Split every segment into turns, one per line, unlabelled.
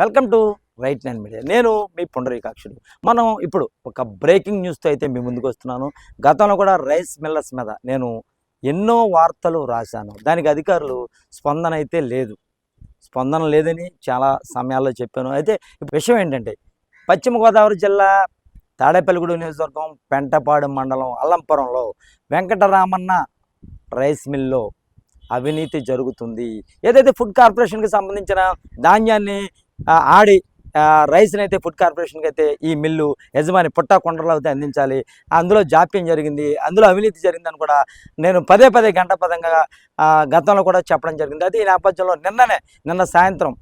Welcome to right nine media. నేను మీ పుండరీకాక్షుడు. మనం ఇప్పుడు ఒక బ్రేకింగ్ న్యూస్తో అయితే మీ ముందుకు వస్తున్నాను. గతంలో కూడా రైస్ మిల్లర్స్ మీద నేను ఎన్నో వార్తలు రాశాను. దానికి అధికారులు స్పందన అయితే లేదు. స్పందన లేదని చాలా సమయాల్లో చెప్పాను. అయితే విషయం ఏంటంటే పశ్చిమ గోదావరి జిల్లా తాడేపల్లిగూడు నియోజకవర్గం పెంటపాడు మండలం అల్లంపురంలో వెంకటరామన్న రైస్ మిల్లో అవినీతి జరుగుతుంది. ఏదైతే ఫుడ్ కార్పొరేషన్కి సంబంధించిన ధాన్యాన్ని ఆడి రైస్ని అయితే ఫుడ్ కార్పొరేషన్కి అయితే ఈ మిల్లు యజమాని పుట్టా కొండలో అయితే అందించాలి. అందులో జాప్యం జరిగింది. అందులో అవినీతి జరిగిందని కూడా నేను పదే పదే గంట పదంగా గతంలో కూడా చెప్పడం జరిగింది. అది ఈ నేపథ్యంలో నిన్ననే నిన్న సాయంత్రం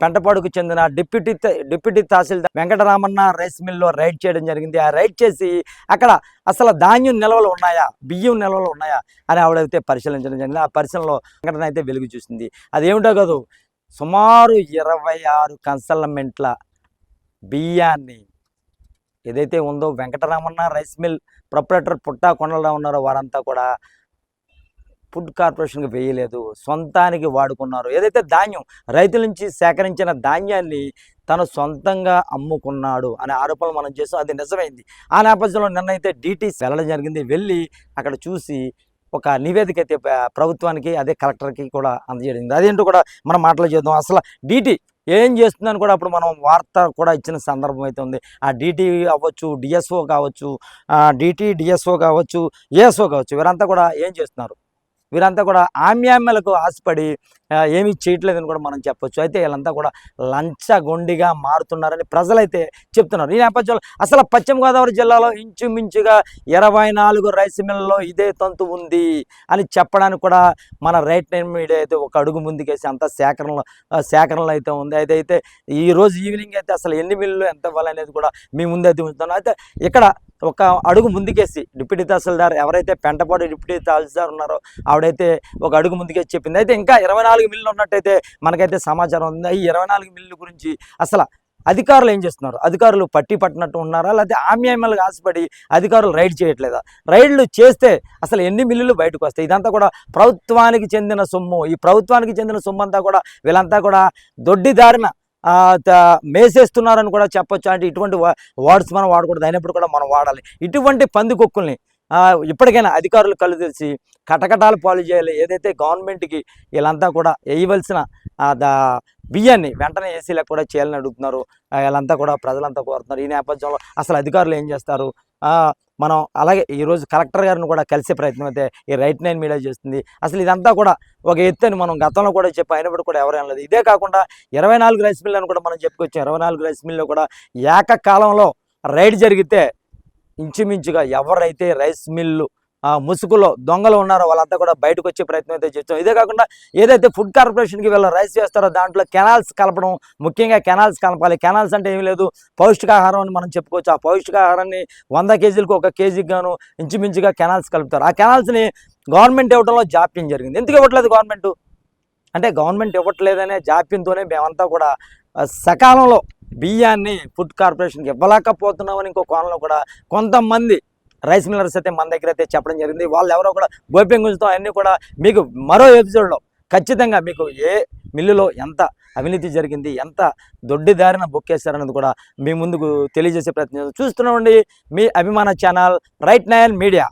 పెంటపాడుకు చెందిన deputy deputy tahsildar Venkataramanna rice మిల్లో రైడ్ చేయడం జరిగింది. ఆ రైడ్ చేసి అక్కడ అసలు ధాన్యం నిల్వలు ఉన్నాయా? బియ్యం నిల్వలు ఉన్నాయా? అని ఆవిడైతే పరిశీలించడం జరిగింది. ఆ పరిశీలనలో వెంకటన అయితే వెలుగు చూసింది. అది కాదు సుమారు ఇరవై ఆరు కన్సల్మెంట్ల బియ్యాన్ని ఏదైతే ఉందో Venkataramanna rice mill proprietor Putta Kondala Rao ఉన్నారో వారంతా కూడా ఫుడ్ కార్పొరేషన్కి వేయలేదు. సొంతానికి వాడుకున్నారు. ఏదైతే ధాన్యం రైతుల నుంచి సేకరించిన ధాన్యాన్ని తను సొంతంగా అమ్ముకున్నాడు అనే ఆరోపణలు మనం చేసాం. అది నిజమైంది. ఆ నేపథ్యంలో నిన్నైతే డీటీ డీటీసీ వెళ్ళడం జరిగింది. వెళ్ళి అక్కడ చూసి ఒక నివేదిక అయితే ప్రభుత్వానికి అదే కలెక్టర్కి కూడా అందజేయడం. అదేంటో కూడా మనం మాటలు చేద్దాం. అసలు డీటీ ఏం చేస్తుందని కూడా అప్పుడు మనం వార్త కూడా ఇచ్చిన సందర్భం అయితే ఉంది. ఆ డీటీ అవ్వచ్చు డిఎస్ఓ కావచ్చు డీటీ డిఎస్ఓ కావచ్చు ఏఎస్ఓ కావచ్చు వీరంతా కూడా ఏం చేస్తున్నారు? వీరంతా కూడా ఆమ్యామ్యలకు ఆశపడి ఏమీ చేయట్లేదని కూడా మనం చెప్పొచ్చు. అయితే వీళ్ళంతా కూడా లంచగొండిగా మారుతున్నారని ప్రజలైతే చెప్తున్నారు. ఈ నేపథ్యంలో అసలు పశ్చిమ గోదావరి జిల్లాలో ఇంచుమించుగా ఇరవై నాలుగు రైస్ మిల్లలో ఇదే తంతు ఉంది అని చెప్పడానికి కూడా మన రైట్ నైన్ మీడియా అయితే ఒక అడుగు ముందుకేసి అంత సేకరణలో సేకరణలో అయితే ఉంది. అయితే అయితే ఈ రోజు ఈవినింగ్ అయితే అసలు ఎన్ని మిల్లులు ఎంత ఇవ్వాలనేది కూడా మీ ముందైతే ఉంచుతున్నాం. అయితే ఇక్కడ ఒక అడుగు ముందుకేసి డిప్యూటీ తహసీల్దార్ ఎవరైతే పెంటపాడు డిప్యూటీ తహసీల్దార్ ఉన్నారో ఆవిడైతే ఒక అడుగు ముందుకేసి చెప్పింది. అయితే ఇంకా ఇరవై నాలుగు మిల్లు ఉన్నట్టయితే మనకైతే సమాచారం ఉంది. ఈ ఇరవై నాలుగు మిల్లు గురించి అసలు అధికారులు ఏం చేస్తున్నారు? అధికారులు పట్టి పట్టినట్టు ఉన్నారా? లేకపోతే ఆమ్యామ్యాలకు ఆశపడి అధికారులు రైడ్ చేయట్లేదా? రైడ్లు చేస్తే అసలు ఎన్ని మిల్లులు బయటకు వస్తాయి? ఇదంతా కూడా ప్రభుత్వానికి చెందిన సొమ్ము. ఈ ప్రభుత్వానికి చెందిన సొమ్ము అంతా కూడా వీళ్ళంతా కూడా దొడ్డిదారిన దారిన మేసేస్తున్నారని కూడా చెప్పొచ్చు. అంటే ఇటువంటి వర్డ్స్ మనం వాడకూడదు. అయినప్పుడు కూడా మనం వాడాలి. ఇటువంటి పందికొక్కుల్ని ఇప్పటికైనా అధికారులు కళ్ళు తెరిచి కటకటాలు పాలు చేయాలి. ఏదైతే గవర్నమెంట్కి వీళ్ళంతా కూడా వేయవలసిన బియ్యాన్ని వెంటనే ఏసీలకు కూడా చేయాలని అడుగుతున్నారు. వీళ్ళంతా కూడా ప్రజలంతా కోరుతున్నారు. ఈ నేపథ్యంలో అసలు అధికారులు ఏం చేస్తారు? మనం అలాగే ఈరోజు కలెక్టర్ గారిని కూడా కలిసే ప్రయత్నం అయితే ఈ రైట్ నైన్ మీడియా చేస్తుంది. అసలు ఇదంతా కూడా ఒక ఎత్తు అని మనం గతంలో కూడా చెప్పి అయినప్పుడు కూడా ఎవరైనా లేదు ఇదే కాకుండా ఇరవై నాలుగు రైస్ మిల్ అని కూడా మనం చెప్పుకొచ్చాం. ఇరవై నాలుగు రైస్ మిల్లో కూడా ఏకకాలంలో రైడ్ జరిగితే ఇంచుమించుగా ఎవరైతే రైస్ మిల్లు ముసుగులో దొంగలు ఉన్నారో వాళ్ళంతా కూడా బయటకు వచ్చే ప్రయత్నం అయితే చేస్తాం. ఇదే కాకుండా ఏదైతే ఫుడ్ కార్పొరేషన్కి వీళ్ళు రైస్ చేస్తారో దాంట్లో కెనాల్స్ కలపడం ముఖ్యంగా కెనాల్స్ కలపాలి. కెనాల్స్ అంటే ఏమీ లేదు పౌష్టికాహారం అని మనం చెప్పుకోవచ్చు. ఆ పౌష్టికాహారాన్ని వంద కేజీలకు ఒక కేజీకి గాను ఇంచుమించుగా కెనాల్స్ కలుపుతారు. ఆ కెనాల్స్ని గవర్నమెంట్ ఇవ్వడంలో జాప్యం జరిగింది. ఎందుకు ఇవ్వట్లేదు గవర్నమెంట్? అంటే గవర్నమెంట్ ఇవ్వట్లేదనే జాప్యంతోనే మేమంతా కూడా సకాలంలో బియ్యాన్ని ఫుడ్ కార్పొరేషన్కి ఇవ్వలేకపోతున్నామని ఇంకో కోణంలో కూడా కొంతమంది రైస్ మిల్లర్స్ అయితే మన దగ్గర అయితే చెప్పడం జరిగింది. వాళ్ళు ఎవరో కూడా గోప్యంగా ఉంచుతాం అన్నీ కూడా మీకు మరో ఎపిసోడ్లో ఖచ్చితంగా మీకు ఏ మిల్లులో ఎంత అవినీతి జరిగింది ఎంత దొడ్డి దారిన బొక్కేస్తారన్నది కూడా మీ ముందుకు తెలియజేసే ప్రయత్నం చూస్తున్నామండి మీ అభిమాన ఛానల్ రైట్ నైన్ మీడియా.